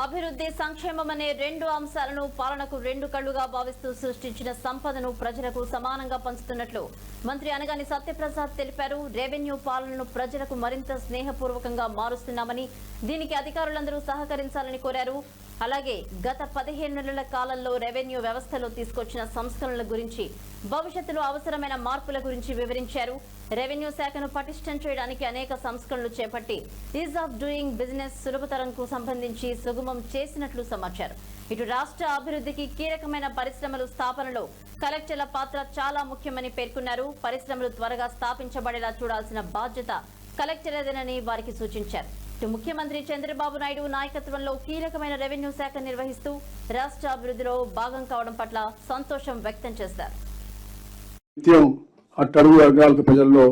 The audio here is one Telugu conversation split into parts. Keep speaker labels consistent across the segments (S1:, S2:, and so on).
S1: అభివృద్ధి సంక్షేమం అనే రెండు అంశాలను పాలనకు రెండు కళ్ళుగా భావిస్తూ సృష్టించిన సంపదను ప్రజలకు సమానంగా పంచుతున్నట్లు మంత్రి అనగాని సత్యప్రసాద్ తెలిపారు. రెవెన్యూ పాలనను ప్రజలకు మరింత స్నేహపూర్వకంగా మారుస్తున్నామని దీనికి అధికారులందరూ సహకరించాలని కోరారు. అలాగే గత పదిహేను నెలల కాలంలో రెవెన్యూ వ్యవస్థలో తీసుకొచ్చిన సంస్కరణల గురించి భవిష్యత్తులో అవసరమైన మార్పుల గురించి వివరించారు. రెవెన్యూ శాఖను పటిష్టం చేయడానికి అనేక సంస్కరణలు చేపట్టి ఈజ్ ఆఫ్ డూయింగ్ బిజినెస్ సులభతరంకు సంబంధించి సుగమ చేసినట్లు సమాచారం. ఇటు రాష్ట్ర అభివృద్ధికి కీలకమైన పరిశ్రమలు స్థాపనలో కలెక్టర్ల పాత్ర చాలా ముఖ్యమని పేర్కొన్నారు. పరిశ్రమలు త్వరగా స్థాపించబడేలా చూడాల్సిన బాధ్యత కలెక్టరేదేనని వారికి సూచించారు. ఇటు ముఖ్యమంత్రి చంద్రబాబు నాయుడు నాయకత్వంలో కీలకమైన రెవెన్యూ శాఖ నిర్వహిస్తూ రాష్ట్ర అభివృద్ధిలో భాగం కావడం పట్ల సంతోషం వ్యక్తం చేశారు
S2: అట్టడుగు వర్గాలకు ప్రజల్లో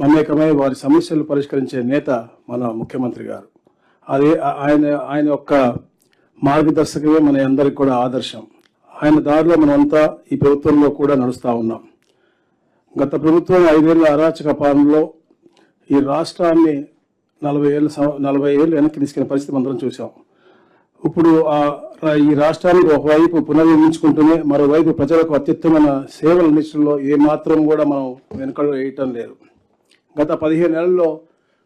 S2: మమేకమై వారి సమస్యలు పరిష్కరించే నేత మన ముఖ్యమంత్రి గారు. అదే ఆయన ఆయన యొక్క మార్గదర్శకమే మన అందరికి కూడా ఆదర్శం. ఆయన దారిలో మనమంతా ఈ ప్రభుత్వంలో కూడా నడుస్తూ ఉన్నాం. గత ప్రభుత్వం ఐదేళ్ళ అరాచక పాలనలో ఈ రాష్ట్రాన్ని నలభై ఏళ్ళు నలభై ఏళ్ళు వెనక్కి తీసుకెళ్ళిన పరిస్థితి అందరం చూసాం ఇప్పుడు ఆ ఈ రాష్ట్రానికి ఒకవైపు పునర్నిర్మించుకుంటూనే మరోవైపు ప్రజలకు అత్యుత్తమైన సేవలు అందించడంలో ఏమాత్రం కూడా మనం వెనుకడు వేయటం లేదు. గత పదిహేను నెలల్లో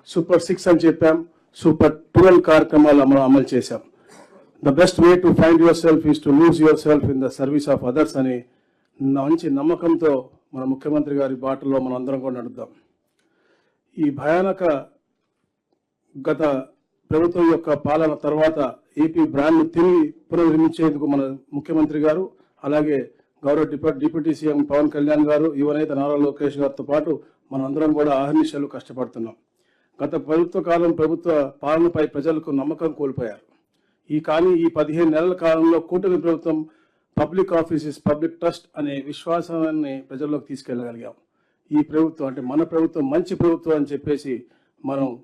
S2: సూపర్ సిక్స్ అని చెప్పాం. సూపర్ ట్వెల్వ్ కార్యక్రమాలు మనం అమలు చేశాం. The best way to find yourself is to lose yourself in the service of others అని మంచి నమ్మకంతో మన ముఖ్యమంత్రి గారి బాటలో మనం అందరం కూడా నడుద్దాం. ఈ భయానక గత ప్రభుత్వం యొక్క పాలన తర్వాత ఏపీ బ్రాండ్ను తిరిగి పునర్నిర్మించేందుకు మన ముఖ్యమంత్రి గారు అలాగే గౌరవ డిప్యూ డిప్యూటీ సీఎం పవన్ కళ్యాణ్ గారు యువనేత నారా లోకేష్ గారితో పాటు మనందరం కూడా ఆహర్నిశలు కష్టపడుతున్నాం. గత ప్రభుత్వ కాలం ప్రభుత్వ పాలనపై ప్రజలకు నమ్మకం కోల్పోయారు. ఈ కానీ ఈ పదిహేను నెలల కాలంలో కూటమి ప్రభుత్వం పబ్లిక్ ఆఫీసెస్ పబ్లిక్ ట్రస్ట్ అనే విశ్వాసాన్ని ప్రజల్లోకి తీసుకెళ్ళగలిగాం ఈ ప్రభుత్వం అంటే మన ప్రభుత్వం మంచి ప్రభుత్వం అని చెప్పేసి మనం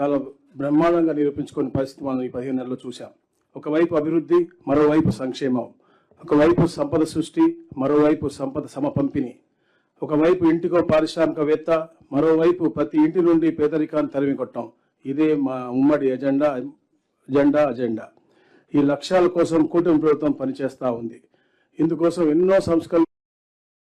S2: చాలా బ్రహ్మాండంగా నిరూపించుకునే పరిస్థితి మనం ఈ పదిహేను నెలల్లో చూసాం ఒకవైపు అభివృద్ధి మరోవైపు సంక్షేమం. ఒకవైపు సంపద సృష్టి మరోవైపు సంపద సమపంపిణీ. ఒకవైపు ఇంటికో పారిశ్రామికవేత్త మరోవైపు ప్రతి ఇంటి నుండి పేదరికాన్ని తరిమికొట్టాం ఇదే మా ఉమ్మడి ఎజెండా ఎజెండా అజెండా ఈ లక్ష్యాల కోసం కూటమి ప్రభుత్వం పనిచేస్తూ ఉంది. ఇందుకోసం ఎన్నో సంస్కరణలు